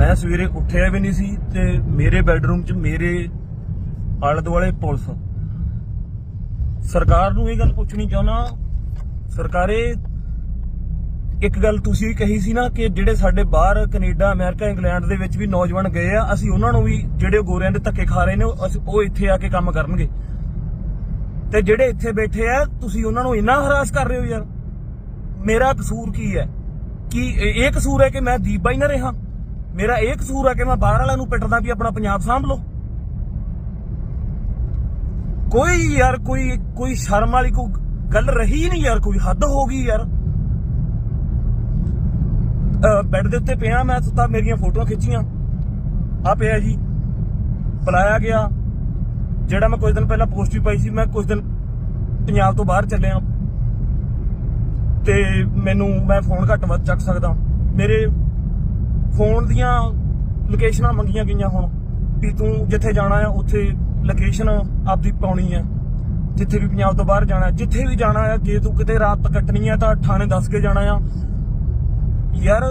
ਮੈਂ ਸਵੇਰੇ ਉੱਠਿਆ ਵੀ ਨਹੀਂ ਸੀ ਤੇ ਮੇਰੇ ਬੈੱਡਰੂਮ 'ਚ ਮੇਰੇ ਆਲੇ ਦੁਆਲੇ ਪੁਲਿਸ। ਸਰਕਾਰ ਨੂੰ ਇਹ ਗੱਲ ਪੁੱਛਣੀ ਚਾਹੁੰਦਾ ਸਰਕਾਰੇ ਇੱਕ ਗੱਲ ਤੁਸੀਂ ਵੀ ਕਹੀ ਸੀ ਨਾ ਕਿ ਜਿਹੜੇ ਸਾਡੇ ਬਾਹਰ ਕੈਨੇਡਾ, ਅਮਰੀਕਾ, ਇੰਗਲੈਂਡ ਦੇ ਵਿੱਚ ਵੀ ਨੌਜਵਾਨ ਗਏ ਆ, ਅਸੀਂ ਉਹਨਾਂ ਨੂੰ ਵੀ ਜਿਹੜੇ ਗੋਰਿਆਂ ਦੇ ਧੱਕੇ ਖਾ ਰਹੇ ਨੇ, ਉਹ ਅਸੀਂ- ਉਹ ਇੱਥੇ ਆ ਕੇ ਕੰਮ ਕਰਨਗੇ। ਤੇ ਜਿਹੜੇ ਇੱਥੇ ਬੈਠੇ ਆ, ਤੁਸੀਂ ਉਹਨਾਂ ਨੂੰ ਇੰਨਾ ਹਰਾਸ ਕਰ ਰਹੇ ਹੋ ਯਾਰ। ਮੇਰਾ ਕਸੂਰ ਕੀ ਹੈ? ਕੀ ਇਹ ਕਸੂਰ ਹੈ ਕਿ ਮੈਂ ਦੀਪ ਬਾਈ ਨਾ ਰਿਹਾ? ਮੇਰਾ ਇਹ ਕਸੂਰ ਆ ਕਿ ਮੈਂ ਬਾਹਰ ਵਾਲਿਆਂ ਨੂੰ ਪਿੱਟਦਾ ਵੀ ਆਪਣਾ ਪੰਜਾਬ ਸਾਂਭ ਲਓ। ਕੋਈ ਯਾਰ, ਕੋਈ ਕੋਈ ਸ਼ਰਮ ਵਾਲੀ ਕੋਈ ਗੱਲ ਰਹੀ ਨਹੀਂ ਯਾਰ, ਕੋਈ ਹੱਦ ਹੋ ਗਈ ਯਾਰ। ਅਹ ਬੈੱਡ ਦੇ ਉੱਤੇ ਪਿਆ, ਮੈਂ ਸੁੱਤਾ, ਮੇਰੀਆਂ ਫੋਟੋਆਂ ਖਿੱਚੀਆਂ। ਆ ਪਿਆ ਜੀ। ਬੁਲਾਇਆ ਗਿਆ। ਜਿਹੜਾ ਮੈਂ ਕੁਝ ਦਿਨ ਪਹਿਲਾਂ ਪੋਸਟ ਵੀ ਪਾਈ ਸੀ, ਮੈਂ ਕੁਝ ਦਿਨ ਪੰਜਾਬ ਤੋਂ ਬਾਹਰ ਚੱਲਿਆ। ਤੇ ਮੈਨੂੰ, ਮੈਂ ਫੋਨ ਘੱਟ ਵੱਧ ਚੱਕ ਸਕਦਾ। ਮੇਰੇ ਫੋਨ ਦੀਆਂ ਲੋਕੇਸ਼ਨਾਂ ਮੰਗੀਆਂ ਗਈਆਂ ਹੁਣ ਵੀ ਤੂੰ ਜਿੱਥੇ ਜਾਣਾ ਆ, ਉੱਥੇ ਲੋਕੇਸ਼ਨ ਆਪਦੀ ਪਾਉਣੀ ਆ। ਜਿੱਥੇ ਵੀ ਪੰਜਾਬ ਤੋਂ ਬਾਹਰ ਜਾਣਾ, ਜਿੱਥੇ ਵੀ ਜਾਣਾ ਆ, ਜੇ ਤੂੰ ਕਿਤੇ ਰਾਤ ਕੱਟਣੀ ਆ ਤਾਂ ਥਾਣੇ ਦੱਸ ਕੇ ਜਾਣਾ ਆ। ਯਾਰ,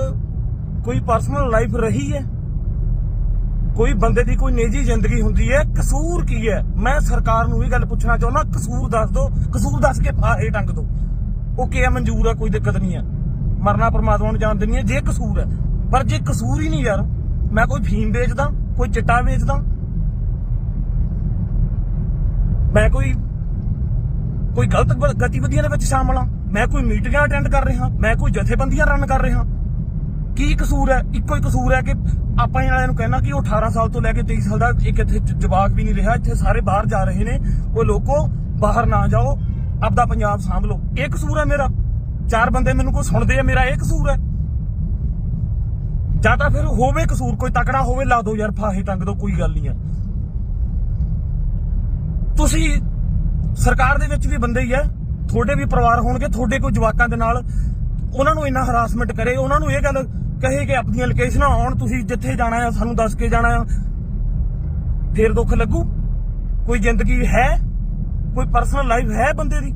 ਕੋਈ ਪਰਸਨਲ ਲਾਈਫ ਰਹੀ ਹੈ? ਕੋਈ ਬੰਦੇ ਦੀ ਕੋਈ ਨਿੱਜੀ ਜ਼ਿੰਦਗੀ ਹੁੰਦੀ ਹੈ? ਕਸੂਰ ਕੀ ਹੈ? ਮੈਂ ਸਰਕਾਰ ਨੂੰ ਇਹ ਗੱਲ ਪੁੱਛਣਾ ਚਾਹੁੰਦਾ, ਕਸੂਰ ਦੱਸ ਦਿਓ ਕਸੂਰ ਦੱਸ ਕੇ ਇਹ ਟੰਗ ਦਿਓ ਓਕੇ ਆ ਮਨਜ਼ੂਰ ਹੈ ਕੋਈ ਦਿੱਕਤ ਨਹੀਂ ਹੈ ਮਰਨਾ ਪਰਮਾਤਮਾ ਨੂੰ ਜਾਣ ਨਹੀਂ ਹੈ ਜੇ ਕਸੂਰ ਹੈ ਪਰ ਜੇ ਕਸੂਰ ਹੀ ਨਹੀਂ ਯਾਰ, ਮੈਂ ਕੋਈ ਫੀਮ ਵੇਚਦਾ, ਕੋਈ ਚਿੱਟਾ ਵੇਚਦਾ, ਮੈਂ ਕੋਈ ਕੋਈ ਗਲਤ ਗਤੀਵਿਧੀਆਂ ਦੇ ਵਿੱਚ ਸ਼ਾਮਲ ਹਾਂ, ਮੈਂ ਕੋਈ ਮੀਟਿੰਗਾਂ ਅਟੈਂਡ ਕਰ ਰਿਹਾ, ਮੈਂ ਕੋਈ ਜਥੇਬੰਦੀਆਂ ਰਨ ਕਰ ਰਿਹਾ, ਕੀ ਕਸੂਰ ਹੈ? ਇੱਕੋ ਹੀ ਕਸੂਰ ਹੈ ਕਿ ਆਪਾਂ ਇਹਨਾਂ ਵਾਲਿਆਂ ਨੂੰ ਕਹਿਣਾ ਕਿ ਉਹ 18 ਸਾਲ ਤੋਂ ਲੈ ਕੇ 23 ਸਾਲ ਦਾ ਇੱਕ ਇੱਥੇ ਜਵਾਕ ਵੀ ਨਹੀਂ ਰਿਹਾ, ਇੱਥੇ ਸਾਰੇ ਬਾਹਰ ਜਾ ਰਹੇ ਨੇ, ਉਹ ਲੋਕੋ, ਬਾਹਰ ਨਾ ਜਾਓ, ਆਪਦਾ ਪੰਜਾਬ ਸਾਂਭ ਲਓ। ਇਹ ਕਸੂਰ ਹੈ ਮੇਰਾ। ਚਾਰ ਬੰਦੇ ਮੈਨੂੰ ਕੋਈ ਸੁਣਦੇ ਆ, ਮੇਰਾ ਇਹ ਕਸੂਰ ਹੈ। ਜਾਂ ਤਾਂ ਫਿਰ ਹੋਵੇ ਕਸੂਰ, ਕੋਈ ਤਕੜਾ ਹੋਵੇ, ਲਾ ਦੋ ਯਾਰ, ਫਾਹੇ ਟੰਗ ਦਿਓ ਕੋਈ ਗੱਲ ਨਹੀਂ ਹੈ ਤੁਸੀਂ ਸਰਕਾਰ ਦੇ ਵਿੱਚ ਵੀ ਬੰਦੇ ਹੀ ਆ, ਤੁਹਾਡੇ ਵੀ ਪਰਿਵਾਰ ਹੋਣਗੇ, ਤੁਹਾਡੇ ਕੋਈ ਜਵਾਕਾਂ ਦੇ ਨਾਲ। ਉਹਨਾਂ ਨੂੰ ਇੰਨਾ ਹਰਾਸਮੈਂਟ ਕਰੇ, ਉਹਨਾਂ ਨੂੰ ਇਹ ਗੱਲ ਕਹੇ ਕਿ ਆਪਣੀਆਂ ਲੋਕੇਸ਼ਨਾਂ ਆਉਣ, ਤੁਸੀਂ ਜਿੱਥੇ ਜਾਣਾ ਆ, ਸਾਨੂੰ ਦੱਸ ਕੇ ਜਾਣਾ ਆ। ਫੇਰ ਦੁੱਖ ਲੱਗੂ? ਕੋਈ ਜ਼ਿੰਦਗੀ ਹੈ? ਕੋਈ ਪਰਸਨਲ ਲਾਈਫ ਹੈ ਬੰਦੇ ਦੀ?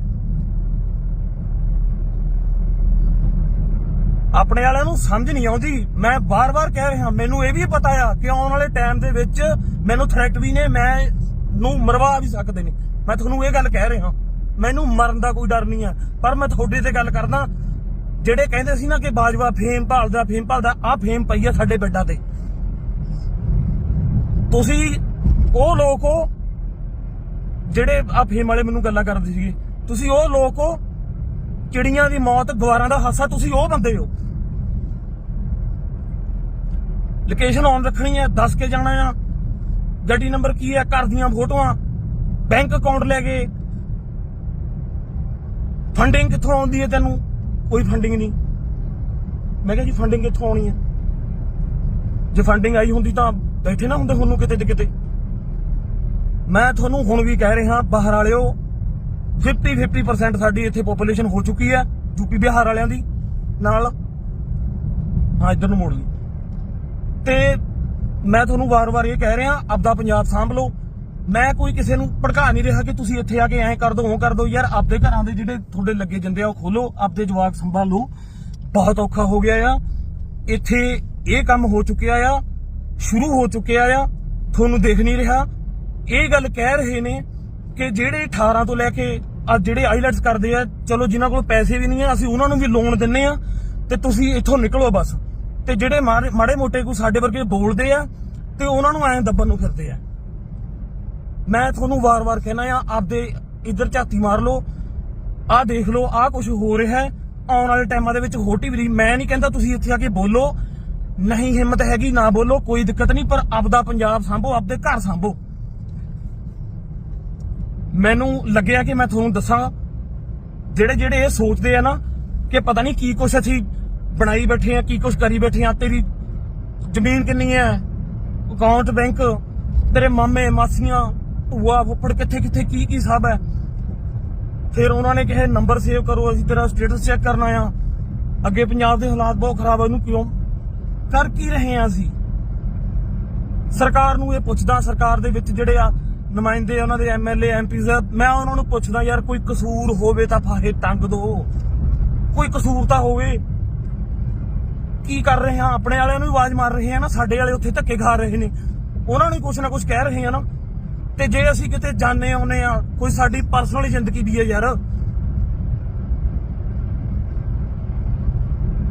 ਆਪਣੇ ਵਾਲਿਆਂ ਨੂੰ ਸਮਝ ਨਹੀਂ ਆਉਂਦੀ। ਮੈਂ ਬਾਰ-ਬਾਰ ਕਹਿ ਰਿਹਾ, ਮੈਨੂੰ ਇਹ ਵੀ ਪਤਾ ਆ ਕਿ ਆਉਣ ਵਾਲੇ ਟਾਈਮ ਦੇ ਵਿੱਚ ਮੈਨੂੰ ਥ੍ਰੈਟ ਵੀ ਨੇ, ਮੈਂ ਨੂੰ ਮਰਵਾ ਵੀ ਸਕਦੇ ਨੇ। ਮੈਂ ਤੁਹਾਨੂੰ ਇਹ ਗੱਲ ਕਹਿ ਰਿਹਾ। ਮੈਨੂੰ ਮਰਨ ਦਾ ਕੋਈ ਡਰ ਨਹੀਂ ਆ। ਪਰ ਮੈਂ ਤੁਹਾਡੇ ਤੇ ਗੱਲ ਕਰਦਾ, ਜਿਹੜੇ ਕਹਿੰਦੇ ਸੀ ਨਾ ਕਿ ਬਾਜਵਾ ਫੇਮ ਭਾਲਦਾ ਫੇਮ ਭਾਲਦਾ, ਆ ਫੇਮ ਪਈ ਆ ਸਾਡੇ ਬੈੱਡਾਂ ਤੇ। ਤੁਸੀਂ ਉਹ ਲੋਕ ਹੋ, ਜਿਹੜੇ ਆ ਫੇਮ ਵਾਲੇ ਮੈਨੂੰ ਗੱਲਾਂ ਕਰਦੇ ਸੀਗੇ। ਤੁਸੀਂ ਉਹ ਲੋਕ ਹੋ, ਚਿੜੀਆਂ ਦੀ ਮੌਤ, ਗਵਾਰਾਂ ਦਾ ਹਾਸਾ, ਤੁਸੀਂ ਉਹ ਬੰਦੇ ਹੋ। ਲੋਕੇਸ਼ਨ ਔਨ ਰੱਖਣੀ ਹੈ, ਦੱਸ ਕੇ ਜਾਣਾ ਆ। ਗੱਡੀ ਨੰਬਰ ਕੀ ਹੈ? ਘਰ ਦੀਆਂ ਫੋਟੋਆਂ। ਬੈਂਕ ਅਕਾਊਂਟ ਲੈ ਗਏ ਫੰਡਿੰਗ ਕਿੱਥੋਂ ਆਉਂਦੀ ਹੈ ਤੈਨੂੰ? ਕੋਈ ਫੰਡਿੰਗ ਨਹੀਂ। ਮੈਂ ਕਿਹਾ ਜੀ ਫੰਡਿੰਗ ਕਿੱਥੋਂ ਆਉਣੀ ਹੈ? ਜੇ ਫੰਡਿੰਗ ਆਈ ਹੁੰਦੀ ਤਾਂ ਬੈਠੇ ਨਾ ਹੁੰਦੇ ਤੁਹਾਨੂੰ ਕਿਤੇ ਤੇ ਕਿਤੇ। ਮੈਂ ਤੁਹਾਨੂੰ ਹੁਣ ਵੀ ਕਹਿ ਰਿਹਾ, ਬਾਹਰ ਵਾਲਿਓ 50 50% ਸਾਡੀ ਇੱਥੇ ਪੋਪੂਲੇਸ਼ਨ ਹੋ ਚੁੱਕੀ ਹੈ ਯੂਪੀ ਬਿਹਾਰ ਵਾਲਿਆਂ ਦੀ। ਨਾਲ, ਹਾਂ, ਇੱਧਰ ਨੂੰ ਮੋੜ ਲਈ। ਤੇ ਮੈਂ ਤੁਹਾਨੂੰ ਵਾਰ-ਵਾਰ ਇਹ ਕਹਿ ਰਿਹਾ, ਆਪਦਾ ਪੰਜਾਬ ਸਾਂਭ ਲਓ। ਮੈਂ ਕੋਈ ਕਿਸੇ ਨੂੰ ਭੜਕਾ ਨਹੀਂ ਰਿਹਾ ਕਿ ਤੁਸੀਂ ਇੱਥੇ ਆ ਕੇ ਐਂ ਕਰ ਦੋ, ਉਹ ਕਰ ਦੋ। ਯਾਰ, ਆਪਦੇ ਘਰਾਂ ਦੇ ਜਿਹੜੇ ਤੁਹਾਡੇ ਲੱਗੇ ਜਾਂਦੇ ਆ, ਉਹ ਖੋਲੋ ਆਪਦੇ ਜਵਾਕ ਸੰਭਾਲੋ। ਬਹੁਤ ਔਖਾ ਹੋ ਗਿਆ ਆ। ਇੱਥੇ ਇਹ ਕੰਮ ਹੋ ਚੁੱਕਿਆ ਆ, ਸ਼ੁਰੂ ਹੋ ਚੁੱਕਿਆ ਆ। ਤੁਹਾਨੂੰ ਦੇਖ ਨਹੀਂ ਰਿਹਾ। ਇਹ ਗੱਲ ਕਹਿ ਰਹੇ ਨੇ ਕਿ ਜਿਹੜੇ 18 ਤੋਂ ਲੈ ਕੇ ਆ ਜਿਹੜੇ ਆਈਲੈਟਸ ਕਰਦੇ ਆ, ਚਲੋ ਜਿਨ੍ਹਾਂ ਕੋਲ ਪੈਸੇ ਵੀ ਨਹੀਂ ਆ, ਅਸੀਂ ਉਹਨਾਂ ਨੂੰ ਵੀ ਲੋਨ ਦਿੰਨੇ ਆ ਤੇ ਤੁਸੀਂ ਇੱਥੋਂ ਨਿਕਲੋ ਬਸ। ਤੇ ਜਿਹੜੇ ਮਾੜੇ ਮਾੜੇ ਮੋਟੇ ਕੋ ਸਾਡੇ ਵਰਗੇ ਬੋਲਦੇ ਆ, ਤੇ ਉਹਨਾਂ ਨੂੰ ਐਂ ਦੱਬਣ ਨੂੰ ਫਿਰਦੇ ਆ। ਮੈਂ ਤੁਹਾਨੂੰ ਵਾਰ-ਵਾਰ ਕਹਿਣਾ ਆ, ਆਪਦੇ ਇੱਧਰ ਝਾਤੀ ਮਾਰ ਲਓ, ਆਹ ਦੇਖ ਲਓ, ਆਹ ਕੁਝ ਹੋ ਰਿਹਾ ਹੈ, ਆਉਣ ਵਾਲੇ ਟਾਈਮਾਂ ਦੇ ਵਿੱਚ ਹੋਟੀ ਵੀ ਮੈਂ ਨਹੀਂ ਕਹਿੰਦਾ ਤੁਸੀਂ ਇੱਥੇ ਆ ਕੇ ਬੋਲੋ, ਨਹੀਂ ਹਿੰਮਤ ਹੈਗੀ, ਨਾ ਬੋਲੋ, ਕੋਈ ਦਿੱਕਤ ਨਹੀਂ, ਪਰ ਆਪਦਾ ਪੰਜਾਬ ਸੰਭੋ, ਆਪਦੇ ਘਰ ਸੰਭੋ। ਮੈਨੂੰ ਲੱਗਿਆ ਕਿ ਮੈਂ ਤੁਹਾਨੂੰ ਦੱਸਾਂ ਜਿਹੜੇ ਜਿਹੜੇ ਇਹ ਸੋਚਦੇ ਆ ਨਾ, ਕਿ ਪਤਾ ਨਹੀਂ ਕੀ ਕੁਛ ਅਸੀਂ ਬਣਾਈ ਬੈਠੇ ਆ, ਕੀ ਕੁਛ ਕਰੀ ਬੈਠੇ ਆ, ਤੇਰੀ ਜ਼ਮੀਨ ਕਿੰਨੀ ਹੈ ਅਕਾਊਂਟ ਬੈਂਕ, ਤੇਰੇ ਮਾਮੇ, ਮਾਸੀਆਂ, ਭੂਆ, ਫੁੱਫੜ, ਕਿੱਥੇ ਕਿੱਥੇ, ਕੀ ਕੀ ਸਭ ਹੈ? ਫਿਰ ਉਹਨਾਂ ਨੇ ਕਿਹਾ, ਨੰਬਰ ਸੇਵ ਕਰੋ, ਅਸੀਂ ਤੇਰਾ ਸਟੇਟਸ ਚੈੱਕ ਕਰਨਾ ਆ। ਅੱਗੇ ਪੰਜਾਬ ਦੇ ਹਾਲਾਤ ਬਹੁਤ ਖਰਾਬ ਆ, ਉਹਨੂੰ ਕਿਉਂ? ਕਰ ਕੀ ਰਹੇ ਆ ਅਸੀਂ? ਸਰਕਾਰ ਨੂੰ ਇਹ ਪੁੱਛਦਾ, ਸਰਕਾਰ ਦੇ ਵਿੱਚ ਜਿਹੜੇ ਆ ਨੁਮਾਇੰਦੇ ਉਹਨਾਂ ਦੇ ਐਮਐਲਏ ਐਮਪੀਜ਼ ਮੈਂ ਉਹਨਾਂ ਨੂੰ ਪੁੱਛਦਾ, ਯਾਰ ਕੋਈ ਕਸੂਰ ਹੋਵੇ ਤਾਂ ਫਾਹੇ ਟੰਗ ਦੋ। ਕੋਈ ਕਸੂਰ ਤਾਂ ਹੋਵੇ। ਕੀ ਕਰ ਰਹੇ ਹਾਂ ਆਪਣੇ ਵਾਲਿਆਂ ਨੂੰ ਆਵਾਜ਼ ਮਾਰ ਰਹੇ ਆ ਨਾ, ਸਾਡੇ ਵਾਲੇ ਉੱਥੇ ਧੱਕੇ ਖਾ ਰਹੇ ਨੇ। ਉਹਨਾਂ ਨੂੰ ਕੁਝ ਨਾ ਕੁਝ ਕਹਿ ਰਹੇ ਆ ਨਾ। ਤੇ ਜੇ ਅਸੀਂ ਕਿਤੇ ਜਾਣੇ ਆਉਨੇ ਆ, ਕੋਈ ਸਾਡੀ ਪਰਸਨਲ ਜ਼ਿੰਦਗੀ ਵੀ ਹੈ ਯਾਰ।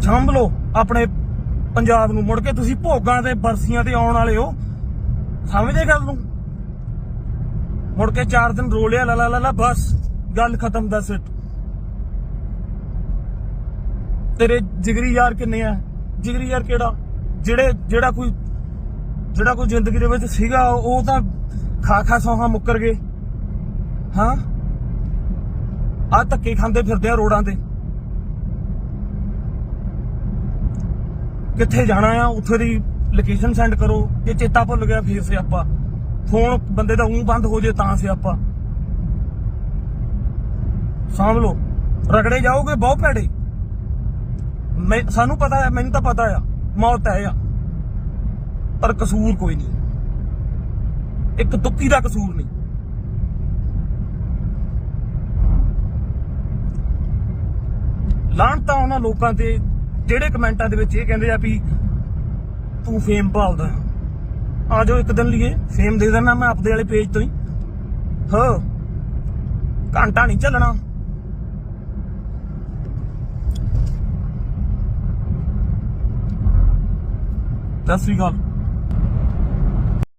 ਸਾਂਭ ਲਓ ਆਪਣੇ ਪੰਜਾਬ ਨੂੰ। ਮੁੜ ਕੇ ਤੁਸੀਂ ਭੋਗਾਂ ਤੇ ਬਰਸੀਆਂ ਤੇ ਆਉਣ ਵਾਲੇ ਹੋ। ਸਮਝਦੇ ਗੱਲ ਨੂੰ? ਮੁੜ ਕੇ 4 ਦਿਨ ਰੋ ਲਿਆ ਲਾ ਲਾ ਲਾ, ਬਸ। ਗੱਲ ਖਤਮ ਦੱਸ ਇਟ ਤੇਰੇ ਜਿਗਰੀ ਯਾਰ ਕਿੰਨੇ ਆ? ਜਿਗਰੀ ਯਾਰ ਕਿਹੜਾ? ਜਿਹੜੇ, ਜਿਹੜਾ ਕੋਈ ਜਿਹੜਾ ਕੋਈ ਜ਼ਿੰਦਗੀ ਦੇ ਵਿੱਚ ਸੀਗਾ, ਉਹ ਤਾਂ ਖਾ ਖਾ ਸੌਹਾਂ ਮੁੱਕਰ ਗਏ। ਹਾਂ? ਆ ਧੱਕੇ ਖਾਂਦੇ ਫਿਰਦੇ ਆ ਰੋਡਾਂ ਤੇ। ਕਿੱਥੇ ਜਾਣਾ ਆ? ਉੱਥੇ ਦੀ ਲੋਕੇਸ਼ਨ ਸੈਂਡ ਕਰੋ। ਜੇ ਚੇਤਾ ਭੁੱਲ ਗਿਆ ਫੇਰ ਸਿਆਪਾ। ਫੋਨ ਬੰਦੇ ਦਾ ਊਂ ਬੰਦ ਹੋ ਜੇ ਤਾਂ ਸਿਆਪਾ। ਸਾਂਭ ਲੋ ਰਗੜੇ ਜਾਓਗੇ ਬਹੁਤ ਭੈੜੇ। ਮੈਂ, ਸਾਨੂੰ ਪਤਾ ਹੈ, ਮੈਨੂੰ ਤਾਂ ਪਤਾ ਆ, ਮੌਤ ਹੈ ਆ। ਪਰ ਕਸੂਰ ਕੋਈ ਨਹੀਂ। ਇੱਕ ਤੁੱਕੀ ਦਾ ਕਸੂਰ ਨਹੀਂ। ਲਾਹਣਤਾ ਉਹਨਾਂ ਲੋਕਾਂ ਤੇ, ਜਿਹੜੇ ਕਮੈਂਟਾਂ ਦੇ ਵਿੱਚ ਇਹ ਕਹਿੰਦੇ ਆ ਵੀ ਤੂੰ ਫੇਮ ਭਾਲਦਾ ਆ ਜਾਓ ਇੱਕ ਦਿਨ ਲਈਏ ਫੇਮ ਦੇ ਦੇਣਾ ਮੈਂ ਆਪਦੇ ਵਾਲੇ ਪੇਜ ਤੋਂ ਹੀ। ਹਾਂ। ਘੰਟਾ ਨਹੀਂ ਚੱਲਣਾ। ਸਤਿ ਸ੍ਰੀ ਅਕਾਲ।